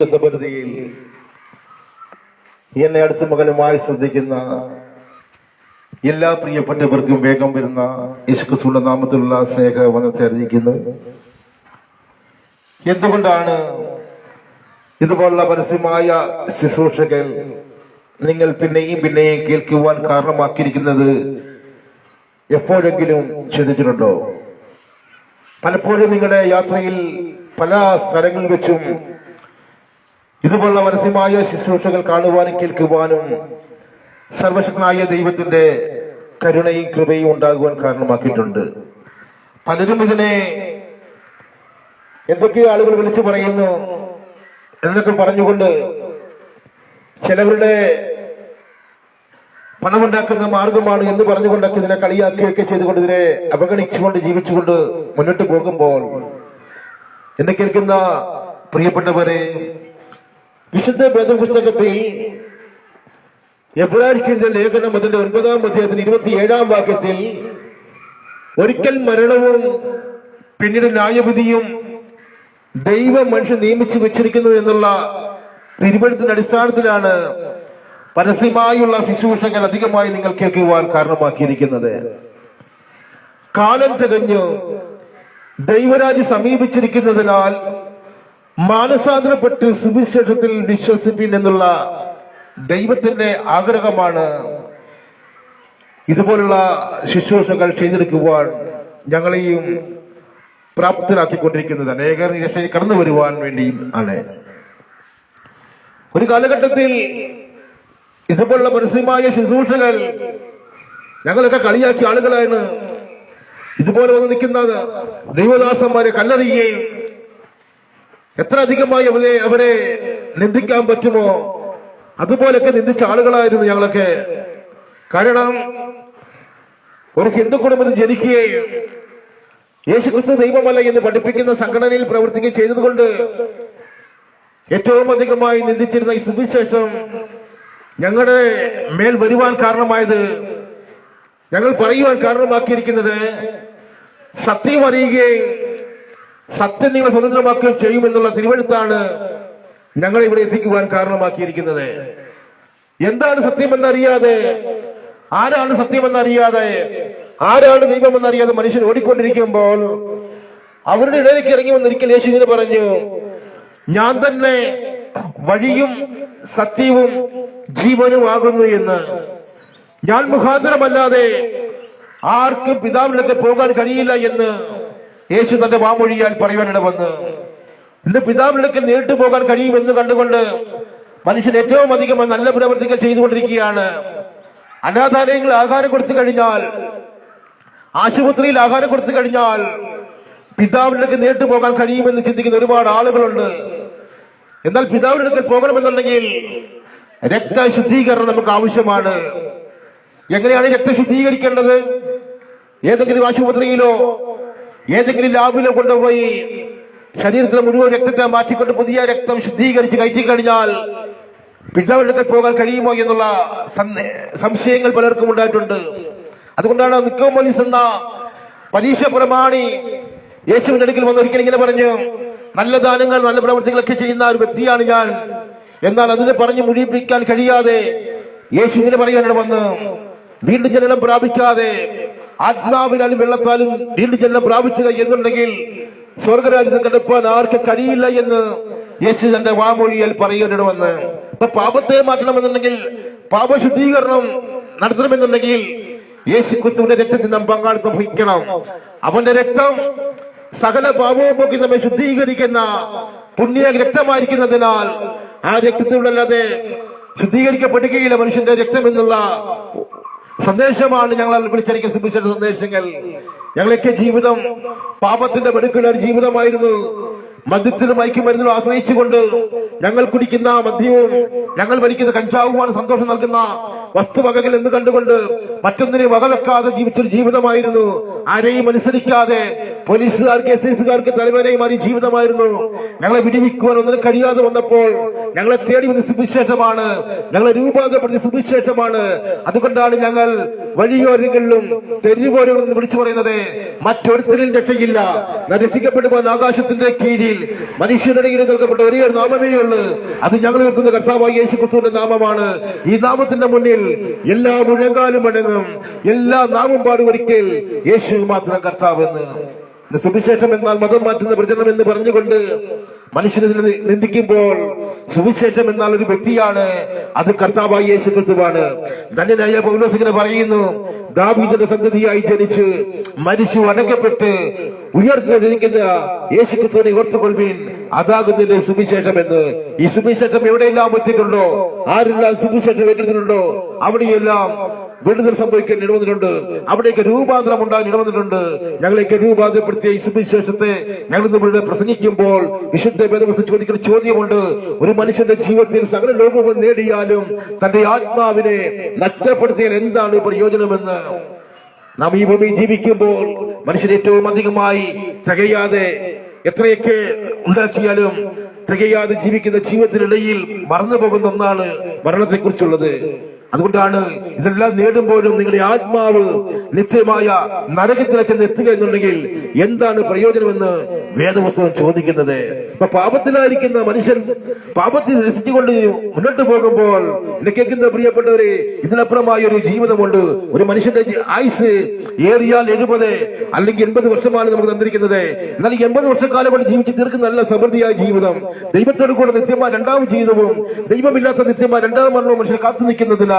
ശബ്ദപരിധിയിൽ എന്നെ അടുത്ത മകനുമായി ശ്രദ്ധിക്കുന്ന എല്ലാ പ്രിയപ്പെട്ടവർക്കും വേഗം വരുന്ന യേശുക്രിസ്തുവിന്റെ നാമത്തിലുള്ള സ്നേഹ വനത്തെ അറിയിക്കുന്നു. എന്തുകൊണ്ടാണ് ഇതുപോലുള്ള പരസ്യമായ ശുശ്രൂഷകൾ നിങ്ങൾ പിന്നെയും പിന്നെയും കേൾക്കുവാൻ കാരണമാക്കിയിരിക്കുന്നത് എപ്പോഴെങ്കിലും ചിന്തിച്ചിട്ടുണ്ടോ പലപ്പോഴും നിങ്ങളുടെ യാത്രയിൽ പല സ്ഥലങ്ങളിൽ വെച്ചും ഇതുപോലുള്ള പരസ്യമായ ശുശ്രൂഷകൾ കാണുവാനും കേൾക്കുവാനും സർവശക്തനായ ദൈവത്തിന്റെ കരുണയും കൃപയും ഉണ്ടാകുവാൻ കാരണമാക്കിയിട്ടുണ്ട്. പലരും ഇതിനെ എന്തൊക്കെയോ ആളുകൾ വിളിച്ചു പറയുന്നു എന്നൊക്കെ പറഞ്ഞുകൊണ്ട് ചിലവരുടെ പണമുണ്ടാക്കുന്ന മാർഗമാണ് എന്ന് പറഞ്ഞുകൊണ്ടൊക്കെ ഇതിനെ കളിയാക്കുകയൊക്കെ ചെയ്തുകൊണ്ട് ഇതിനെ അവഗണിച്ചുകൊണ്ട് ജീവിച്ചുകൊണ്ട് മുന്നോട്ട് പോകുമ്പോൾ എന്നെ കേൾക്കുന്ന പ്രിയപ്പെട്ടവരെ വിശുദ്ധ വേദപുസ്തകത്തിൽ എബ്രാഹിന്റെ ലേഖനം അതിന്റെ ഒൻപതാം അധ്യായത്തിന് ഇരുപത്തിയേഴാം വാക്യത്തിൽ ഒരിക്കൽ മരണവും പിന്നീട് ന്യായവിധിയും ദൈവ മനുഷ്യൻ നിയമിച്ചു വെച്ചിരിക്കുന്നു എന്നുള്ള തിരുവഴുത്തിന്റെ അടിസ്ഥാനത്തിലാണ് പരസ്യമായുള്ള ശുശ്രൂഷകൾ അധികമായി നിങ്ങൾ കേൾക്കുവാൻ കാരണമാക്കിയിരിക്കുന്നത്. കാലം തികഞ്ഞു ദൈവരാജ് സമീപിച്ചിരിക്കുന്നതിനാൽ മാനസാന്തരപ്പെട്ട് സുവിശേഷത്തിൽ വിശ്വസിപ്പിൻ എന്നുള്ള ദൈവത്തിന്റെ ആഗ്രഹമാണ് ഇതുപോലുള്ള ശുശ്രൂഷകൾ ചെയ്തെടുക്കുവാൻ ഞങ്ങളെയും പ്രാപ്തരാക്കിക്കൊണ്ടിരിക്കുന്നത്. അനേകർ രക്ഷയിൽ കടന്നു വരുവാൻ വേണ്ടിയും ആണ്. ഒരു കാലഘട്ടത്തിൽ ഇതുപോലുള്ള പരസ്യമായ ശുശ്രൂഷകൾ ഞങ്ങളൊക്കെ കളിയാക്കിയ ആളുകളാണ് ഇതുപോലെ വന്ന് നിൽക്കുന്ന ദൈവദാസന്മാരെ കല്ലെറിയുകയും എത്ര അധികമായി അവരെ അവരെ നിന്ദിക്കാൻ പറ്റുമോ? അതുപോലൊക്കെ നിന്ദിച്ച ആളുകളായിരുന്നു ഞങ്ങളൊക്കെ. കാരണം ഒരു ഹിന്ദു കുടുംബത്തിൽ ജനിക്കുകയും യേശുക്രിസ്തു ദൈവമല്ല എന്ന് പഠിപ്പിക്കുന്ന സംഘടനയിൽ പ്രവർത്തിക്കുകയും ചെയ്തതുകൊണ്ട് ഏറ്റവും അധികമായി നിന്ദിച്ചിരുന്ന ഈ സുവിശേഷം ഞങ്ങളുടെ മേൽ വരുവാൻ കാരണമായത് ഞങ്ങൾ പറയുവാൻ കാരണമാക്കിയിരിക്കുന്നത് സത്യം അറിയുകയും സത്യം നിങ്ങൾ സ്വതന്ത്രമാക്കുകയും ചെയ്യുമെന്നുള്ള തിരുവഴുത്താണ് ഞങ്ങളെ ഇവിടെ എത്തിക്കുവാൻ കാരണമാക്കിയിരിക്കുന്നത്. എന്താണ് സത്യമെന്നറിയാതെ ആരാണ് സത്യമെന്നറിയാതെ ആരാണ് ദൈവമെന്നറിയാതെ മനുഷ്യൻ ഓടിക്കൊണ്ടിരിക്കുമ്പോൾ അവരുടെ ഇടയിലേക്ക് ഇറങ്ങി വന്നിരിക്കൽ യേശു ഇങ്ങനെ പറഞ്ഞു ഞാൻ തന്നെ വഴിയും സത്യവും ജീവനുമാകുന്നു എന്ന്. ഞാൻ മുഖാന്തരമല്ലാതെ ആർക്കും പിതാവിനൊക്കെ പോകാൻ കഴിയില്ല എന്ന്. യേശു തന്റെ വാമൊഴിയാൽ പറയുവാനിട വന്ന് ഇന്ന് പിതാവിനൊക്കെ നേരിട്ട് പോകാൻ കഴിയുമെന്ന് കണ്ടുകൊണ്ട് മനുഷ്യൻ ഏറ്റവും അധികം നല്ല പ്രവർത്തികൾ ചെയ്തുകൊണ്ടിരിക്കുകയാണ്. അനാഥാലയങ്ങൾ ആഹാരം കൊടുത്തു കഴിഞ്ഞാൽ ആശുപത്രിയിൽ ആഹാരം കൊടുത്തു കഴിഞ്ഞാൽ പിതാവിനൊക്കെ നേരിട്ട് പോകാൻ കഴിയുമെന്ന് ചിന്തിക്കുന്ന ഒരുപാട് ആളുകളുണ്ട്. എന്നാൽ പിതാവിന്റെ പോകണമെന്നുണ്ടെങ്കിൽ രക്തശുദ്ധീകരണം നമുക്ക് ആവശ്യമാണ്. എങ്ങനെയാണ് രക്തശുദ്ധീകരിക്കേണ്ടത്? ഏതെങ്കിലും ആശുപത്രിയിലോ ഏതെങ്കിലും ലാബിലോ കൊണ്ടുപോയി ശരീരത്തിലെ മുഴുവൻ രക്തത്തെ മാറ്റിക്കൊണ്ട് പുതിയ രക്തം ശുദ്ധീകരിച്ച് കയറ്റി കഴിഞ്ഞാൽ പിതാവിനടുക്കൽ പോകാൻ കഴിയുമോ എന്നുള്ള സംശയങ്ങൾ പലർക്കും ഉണ്ടായിട്ടുണ്ട്. അതുകൊണ്ടാണ് നിക്കോമോലിസ് എന്ന പരീക്ഷ പ്രമാണി യേശുവിന്റെ അടുക്കൽ വന്ന് ഒരിക്കൽ ഇങ്ങനെ പറഞ്ഞു നല്ല ദാനങ്ങൾ നല്ല പ്രവർത്തികളൊക്കെ ചെയ്യുന്ന ഒരു വ്യക്തിയാണ് ഞാൻ. എന്നാൽ അതിനെ പറഞ്ഞു മുഴിപ്പിക്കാൻ കഴിയാതെ യേശു ഇങ്ങനെ പറയാനാണ് വന്ന് വീണ്ടും ജനനം പ്രാപിക്കാതെ ആത്മാവിനാലും വെള്ളത്താലും വീണ്ടും പ്രാപിച്ചില്ല എന്നുണ്ടെങ്കിൽ സ്വർഗരാജ്യത്തെ കണ്ടെപ്പാൻ ആർക്ക് കഴിയില്ല എന്ന് യേശു തന്റെ വാമൊഴിയിൽ പറയുന്നതിന് വന്ന് അപ്പൊ പാപത്തെ മാറ്റണമെന്നുണ്ടെങ്കിൽ പാപശുദ്ധീകരണം നടത്തണമെന്നുണ്ടെങ്കിൽ യേശു ക്രിസ്തുവിന്റെ രക്തത്തിൽ നാം പങ്കാളിത്തം വഹിക്കണം. അവന്റെ രക്തം സകല പാപവും പോക്കി നമ്മെ ശുദ്ധീകരിക്കുന്ന പുണ്യ രക്തമായിരിക്കുന്നതിനാൽ ആ രക്തത്തിലൂടെ അല്ലാതെ ശുദ്ധീകരിക്കപ്പെടുകയില്ല മനുഷ്യന്റെ രക്തം എന്നുള്ള സന്ദേശമാണ് ഞങ്ങൾ വിളിച്ചിരിക്കുന്ന സുവിശേഷ സന്ദേശങ്ങൾ. ഞങ്ങളൊക്കെ ജീവിതം പാപത്തിന്റെ വെടുക്കുള്ള ഒരു ജീവിതമായിരുന്നു. മദ്യത്തിനും മയക്കുമരുന്നിനും ആശ്രയിച്ചുകൊണ്ട് ഞങ്ങൾ കുടിക്കുന്ന മദ്യവും ഞങ്ങൾ വലിക്കുന്ന കഞ്ചാവുമാണ് സന്തോഷം നൽകുന്ന വസ്തുവകകൾ എന്ന് കണ്ടുകൊണ്ട് മറ്റൊന്നിനെ വകവെക്കാതെ ജീവിച്ചൊരു ജീവിതമായിരുന്നു. ആരെയും അനുസരിക്കാതെ പോലീസുകാർക്ക് എസ് എസുകാർക്ക് തലവേനയും മാറി ജീവിതമായിരുന്നു. ഞങ്ങളെ വിടിവിക്കുവാൻ ഒന്നിനും കഴിയാതെ വന്നപ്പോൾ ഞങ്ങളെ തേടി വന്ന സുവിശേഷമാണ് ഞങ്ങളെ രൂപാന്തരപ്പെടുത്തിയ സുവിശേഷമാണ്. അതുകൊണ്ടാണ് ഞങ്ങൾ വഴിയോരങ്ങളിലും തെരുവോരങ്ങളിലും വിളിച്ചു പറയുന്നത് മറ്റൊരുത്തരിൽ രക്ഷയില്ല. രക്ഷിക്കപ്പെടുമ്പോൾ ആകാശത്തിന്റെ കീഴിൽ മനുഷ്യരുടെ ഇടയിൽ നൽകപ്പെട്ട ഒരേ ഒരു നാമമേ ഉള്ളൂ. അത് ഞങ്ങൾ നിൽക്കുന്ന കർത്താവായി യേശു ക്രിസ്തുവിന്റെ നാമമാണ്. ഈ നാമത്തിന്റെ മുന്നിൽ എല്ലാ മുഴങ്കാലും അടങ്ങും. എല്ലാ നാമം പാടും യേശു മാത്രം കർത്താവെന്ന്. സുവിശേഷം എന്നാൽ മതം മാറ്റുന്ന പ്രചരണം എന്ന് പറഞ്ഞുകൊണ്ട് മനുഷ്യനെ നിന്ദിക്കുമ്പോൾ സുവിശേഷം എന്നാൽ ഒരു വ്യക്തിയാണ്. അത് കർത്താവായി യേശു ക്രിസ്തുവാണ്. ധന്യനായ പൗലോസിങ്ങനെ പറയുന്നു ദാവീദിന്റെ സന്തതിയായി ജനിച്ച് മരിച്ചു അടക്കപ്പെട്ട് ഉയർത്തിരിക്കുന്ന യേശു ക്രിസ്തുവിനെ ഓർത്തുകൊള്ളുവീൻ. അതാകുന്നതിന്റെ സുവിശേഷം എന്ന്. ഈ സുവിശേഷം എവിടെയെല്ലാം എത്തിയിട്ടുണ്ടോ? ആരെല്ലാം സുവിശേഷം എത്തിയിട്ടുണ്ടോ? അവിടെയെല്ലാം വിടുതൽ സംഭവിക്കാൻ ഇടവന്നിട്ടുണ്ട്. അവിടേക്ക് രൂപാന്തരം ഉണ്ടാകാൻ ഇടവന്നിട്ടുണ്ട്. ഞങ്ങളേക്ക് രൂപാന്തരപ്പെടുത്തിയ സുവിശേഷത്തെ ഞങ്ങൾ ഇവിടെ പ്രസംഗിക്കുമ്പോൾ വിശുദ്ധ വേദവസം ചോദിക്കുന്ന ചോദ്യമുണ്ട്. ഒരു മനുഷ്യന്റെ ജീവിതത്തിൽ സകല ലോകവും നേടിയാലും തന്റെ ആത്മാവിനെ നഷ്ടപ്പെടുത്തിയാൽ എന്താണ് പ്രയോജനമെന്ന്? നാം ഈ ഭൂമി ജീവിക്കുമ്പോൾ മനുഷ്യൻ ഏറ്റവും അധികമായി തികയാതെ എത്രയൊക്കെ ഉണ്ടാക്കിയാലും തികയാതെ ജീവിക്കുന്ന ജീവിതത്തിനിടയിൽ മറന്നു പോകുന്ന ഒന്നാണ് മരണത്തെ കുറിച്ചുള്ളത് അതുകൊണ്ടാണ് ഇതെല്ലാം നേടുമ്പോഴും നിങ്ങളുടെ ആത്മാവ് നിത്യമായ നരകത്തിലേക്ക് എത്തുക എന്നുണ്ടെങ്കിൽ എന്താണ് പ്രയോജനമെന്ന് വേദപുസ്തകം ചോദിക്കുന്നത്? ഇപ്പൊ പാപത്തിലായിരിക്കുന്ന മനുഷ്യൻ പാപത്തിൽ രസിച്ചുകൊണ്ട് മുന്നോട്ട് പോകുമ്പോൾ കേൾക്കുന്ന പ്രിയപ്പെട്ടവരെ? ഇതിനപ്പുറമായ ഒരു ജീവിതമുണ്ട്. ഒരു മനുഷ്യന്റെ ആയുസ് ഏറിയാൽ എഴുപത് അല്ലെങ്കിൽ എൺപത് വർഷമാണ് നമുക്ക് തന്നിരിക്കുന്നത്. എന്നാൽ എൺപത് വർഷക്കാലം കൊണ്ട് ജീവിച്ച് തീർക്കുന്ന നല്ല സമൃദ്ധിയായ ജീവിതം ദൈവത്തോട് കൂടെ നിത്യമായ രണ്ടാം ജീവിതവും ദൈവമില്ലാത്ത നിത്യമായ രണ്ടാം മരണവും മനുഷ്യൻ കാത്തു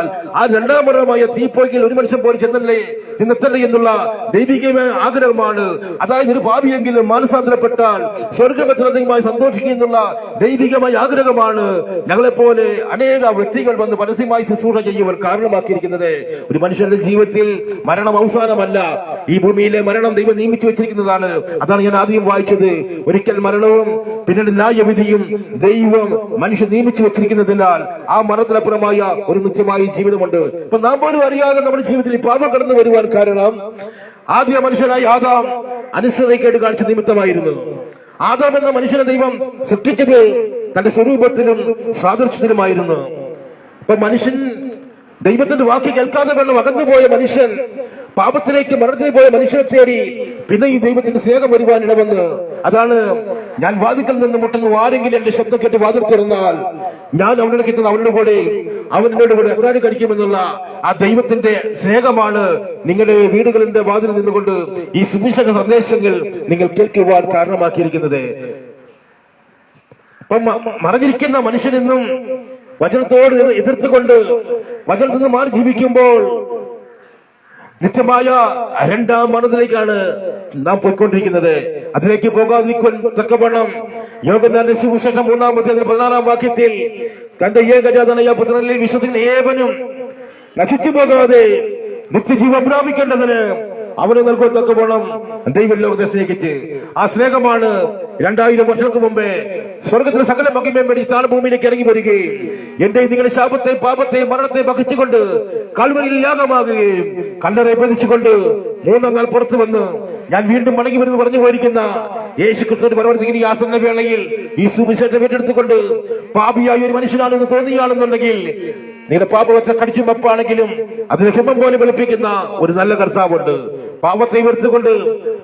നിൽക്കുന്നതിനാൽ ആ രണ്ടാം മരണമായ തീപ്പോയ്ക്കൽ ഒരു മനുഷ്യൻ പോലും ചെന്നല്ലേ? ചെന്നെത്തല്ലേ എന്നുള്ള ദൈവികമായ ആഗ്രഹമാണ്. അതായത് ഒരു ഭാവിയെങ്കിലും മാനസാന്തരപ്പെട്ടാൽ സ്വർഗപത്രമായി സന്തോഷിക്കുക എന്നുള്ള ദൈവികമായ ആഗ്രഹമാണ്. ഞങ്ങളെപ്പോലെ അനേക വ്യക്തികൾ വന്ന് പരസ്യമായി ശുശ്രൂഷ ചെയ്യുവാൻ കാരണമാക്കിയിരിക്കുന്നത്. ഒരു മനുഷ്യന്റെ ജീവിതത്തിൽ മരണം അവസാനമല്ല. ഈ ഭൂമിയിലെ മരണം ദൈവം നിയമിച്ചു വെച്ചിരിക്കുന്നതാണ്. അതാണ് ഞാൻ ആദ്യം വായിച്ചത്. ഒരിക്കൽ മരണവും പിന്നീട് ന്യായവിധിയും ദൈവം മനുഷ്യൻ നിയമിച്ചു വെച്ചിരിക്കുന്നതിനാൽ ആ മരണത്തിനപ്പുറമായ ഒരു നിത്യമായ ജീവിതമുണ്ട്. ഇപ്പൊ നാം പോലും അറിയാതെ നമ്മുടെ ജീവിതത്തിൽ ഈ പാപം കടന്നു വരുവാൻ കാരണം ആദ്യ മനുഷ്യനായി ആദാം അനുസരണക്കേട് കാണിച്ച നിമിത്തമായിരുന്നു. ആദാം എന്ന മനുഷ്യനെ ദൈവം സൃഷ്ടിച്ചത് തന്റെ സ്വരൂപത്തിലും സാദൃശ്യത്തിലുമായിരുന്നു. ഇപ്പൊ മനുഷ്യൻ ദൈവത്തിന്റെ വാക്ക് കേൾക്കാതെ വെള്ളം അകന്നുപോയ മനുഷ്യൻ പാപത്തിലേക്ക് മരണത്തിന് പോയ മനുഷ്യനെ തേടി പിന്നെ ഈ ദൈവത്തിന്റെ സ്നേഹം വരുവാൻ ഇടവന്ന്. അതാണ് ഞാൻ വാതിക്കൽ നിന്ന് മുട്ടുന്നു ആരെങ്കിലും എന്റെ ശബ്ദം കേട്ട് വാതിൽ തുറന്നാൽ ഞാൻ അവനോട് കിട്ടുന്ന അവനോട് കൂടെ അവനോട് കൂടെ എത്താനും കഴിക്കുമെന്നുള്ള ആ ദൈവത്തിന്റെ സ്നേഹമാണ് നിങ്ങളുടെ വീടുകളിന്റെ വാതിൽ നിന്നുകൊണ്ട് ഈ സുവിശേഷ സന്ദേശങ്ങൾ നിങ്ങൾ കേൾക്കുവാൻ കാരണമാക്കിയിരിക്കുന്നത്. അപ്പം മറഞ്ഞിരിക്കുന്ന മനുഷ്യനെന്നും വചനത്തോട് എതിർത്തുകൊണ്ട് വചനത്തിൽ നിന്ന് മാറി ജീവിക്കുമ്പോൾ നിത്യമായ രണ്ടാം മരണത്തിലേക്കാണ് നാം പോയിക്കൊണ്ടിരിക്കുന്നത്. അതിലേക്ക് പോകാതിരിക്കാൻ തക്കവണ്ണം യോഗനാന്റെ സുവിശേഷം മൂന്നാമത്തെ പതിനാറാം വാക്യത്തിൽ തന്റെ ഏകജാതനായ പുത്രനിൽ വിശ്വസിക്കുന്ന ഏവനും നശിച്ചു പോകാതെ നിത്യജീവം പ്രാപിക്കേണ്ടതിന് അവന് നൽകുന്നതൊക്കെ വേണം. ദൈവം ലോകത്തെ സ്നേഹിച്ച്. ആ സ്നേഹമാണ് രണ്ടായിരം വർഷങ്ങൾക്ക് മുമ്പേ സ്വർഗത്തിലെ സകല മഹിമയും വേണ്ടി താഴെ ഭൂമിയിലേക്ക് ഇറങ്ങി വരികയും എന്റെ നിങ്ങളുടെ ശാപത്തെ പാപത്തെ മരണത്തെ വഹിച്ചുകൊണ്ട് കാൽവരിയിൽ യാഗമാകുകയും കല്ലറെ പതിച്ചുകൊണ്ട് മൂന്നാം നാൾ പുറത്തു വന്ന് ഞാൻ വീണ്ടും മടങ്ങി വരുന്നു പറഞ്ഞു പോയിരിക്കുന്ന യേശു ക്രിസ്തു പരവർത്തിക്കുന്ന ഈ ആസന്ന വേളയിൽ ഈ സുവിശേഷം ഏറ്റെടുത്തുകൊണ്ട് പാപിയായ ഒരു മനുഷ്യനാണെന്ന് തോന്നിയാണെന്നുണ്ടെങ്കിൽ നിങ്ങളുടെ പാപവച്ച കടിച്ചു വെപ്പാണെങ്കിലും അതിന് ഹിമം പോലെ വെളുപ്പിക്കുന്ന ഒരു നല്ല കർത്താവുണ്ട്. പാപത്തെ വെറുത്തുകൊണ്ട്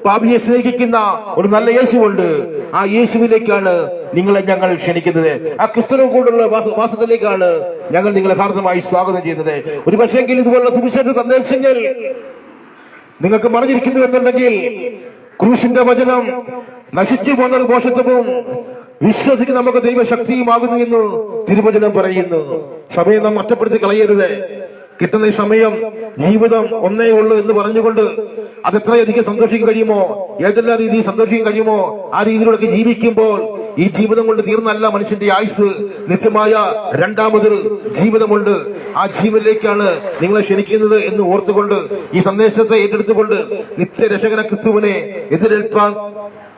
പാപിയെ സ്നേഹിക്കുന്ന ഒരു നല്ല യേശുവുണ്ട്. ആ യേശുവിലേക്കാണ് നിങ്ങളെ ഞങ്ങൾ ക്ഷണിക്കുന്നത്. ആ ക്രിസ്തുവിനോട് കൂടുള്ള വാസത്തിലേക്കാണ് ഞങ്ങൾ നിങ്ങളെ ഹാർദമായി സ്വാഗതം ചെയ്യുന്നത്. ഒരു പക്ഷേങ്കിൽ ഇതുപോലുള്ള സുവിശേഷ സന്ദേശങ്ങൾ നിങ്ങൾക്ക് മറിഞ്ഞിരിക്കുന്നു എന്നുണ്ടെങ്കിൽ ക്രൂശിന്റെ വചനം നശിച്ചു പോകുന്ന ഘോഷത്വവും വിശ്വസിക്ക് നമുക്ക് ദൈവശക്തിയുമാകുന്നു എന്ന് തിരുവചനം പറയുന്നു. സമയം നാം നഷ്ടപ്പെടുത്തി കളയരുത്. കിട്ടുന്ന ഈ സമയം ജീവിതം ഒന്നേ ഉള്ളൂ എന്ന് പറഞ്ഞുകൊണ്ട് അത് എത്രയധികം സന്തോഷിക്കാൻ കഴിയുമോ? ഏതെല്ലാം രീതിയിൽ സന്തോഷിക്കാൻ കഴിയുമോ? ആ രീതിയിലൂടെ ജീവിക്കുമ്പോൾ ഈ ജീവിതം കൊണ്ട് തീർന്നല്ല മനുഷ്യന്റെ ആയുസ്. നിത്യമായ രണ്ടാമതൊരു ജീവിതമുണ്ട്. ആ ജീവനിലേക്കാണ് നിങ്ങളെ ക്ഷണിക്കുന്നത് എന്ന് ഓർത്തുകൊണ്ട് ഈ സന്ദേശത്തെ ഏറ്റെടുത്തുകൊണ്ട് നിത്യരക്ഷകന ക്രിസ്തുവിനെ എതിരേൽപ്പാൻ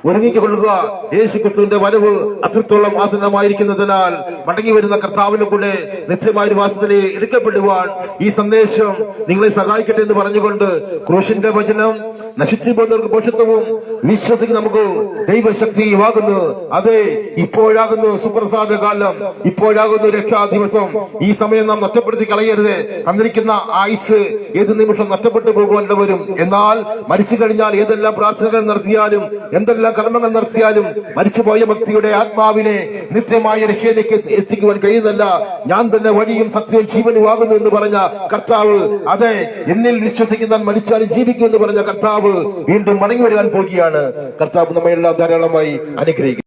ഒരുങ്ങിക്കൊള്ളുക. യേശു ക്രിസ്തുവിന്റെ വരവ് അത്രത്തോളം ആസന്നമായിരിക്കുന്നതിനാൽ മടങ്ങി വരുന്ന കർത്താവിന് കൂടെ നിശ്ചയമായ ഒരു വാസത്തിലെ എടുക്കപ്പെടുവാൻ ഈ സന്ദേശം നിങ്ങളെ സഹായിക്കട്ടെ എന്ന് പറഞ്ഞുകൊണ്ട് ക്രൂശിന്റെ വചനം നശിച്ചു പോകുന്നവർക്ക് പോഷത്വവും വിശ്വസിക്ക് നമുക്ക് ദൈവശക്തി ദൈവശക്തിയുമാകുന്നു അതെ ഇപ്പോഴാകുന്നു സുപ്രസാദ കാലം. ഇപ്പോഴാകുന്നു രക്ഷാ ദിവസം. ഈ സമയം നാം നഷ്ടപ്പെടുത്തി കളയരുത്. തന്നിരിക്കുന്ന ആയുസ് ഏത് നിമിഷം നഷ്ടപ്പെട്ടു പോകുവാൻ വരും എന്നാൽ മരിച്ചു കഴിഞ്ഞാൽ ഏതെല്ലാം പ്രാർത്ഥനകൾ നടത്തിയാലും എന്തെല്ലാം കർമ്മങ്ങൾ നടത്തിയാലും മരിച്ചുപോയ ഭക്തിയുടെ ആത്മാവിനെ നിത്യമായ രക്ഷയിലേക്ക് എത്തിക്കുവാൻ കഴിയുന്നല്ല ഞാൻ തന്നെ വഴിയും സത്യവും ജീവനുമാകുന്നു എന്ന് പറഞ്ഞ കർത്താവ്. അതെ എന്നിൽ വിശ്വസിക്കുന്ന മരിച്ചാലും ജീവിക്കുമെന്ന് പറഞ്ഞ കർത്താവ് വീണ്ടും മടങ്ങി വരാൻ പോകുകയാണ് കർത്താവ് നമ്മയെല്ലാം ധാരാളമായി അനുഗ്രഹിക്കും.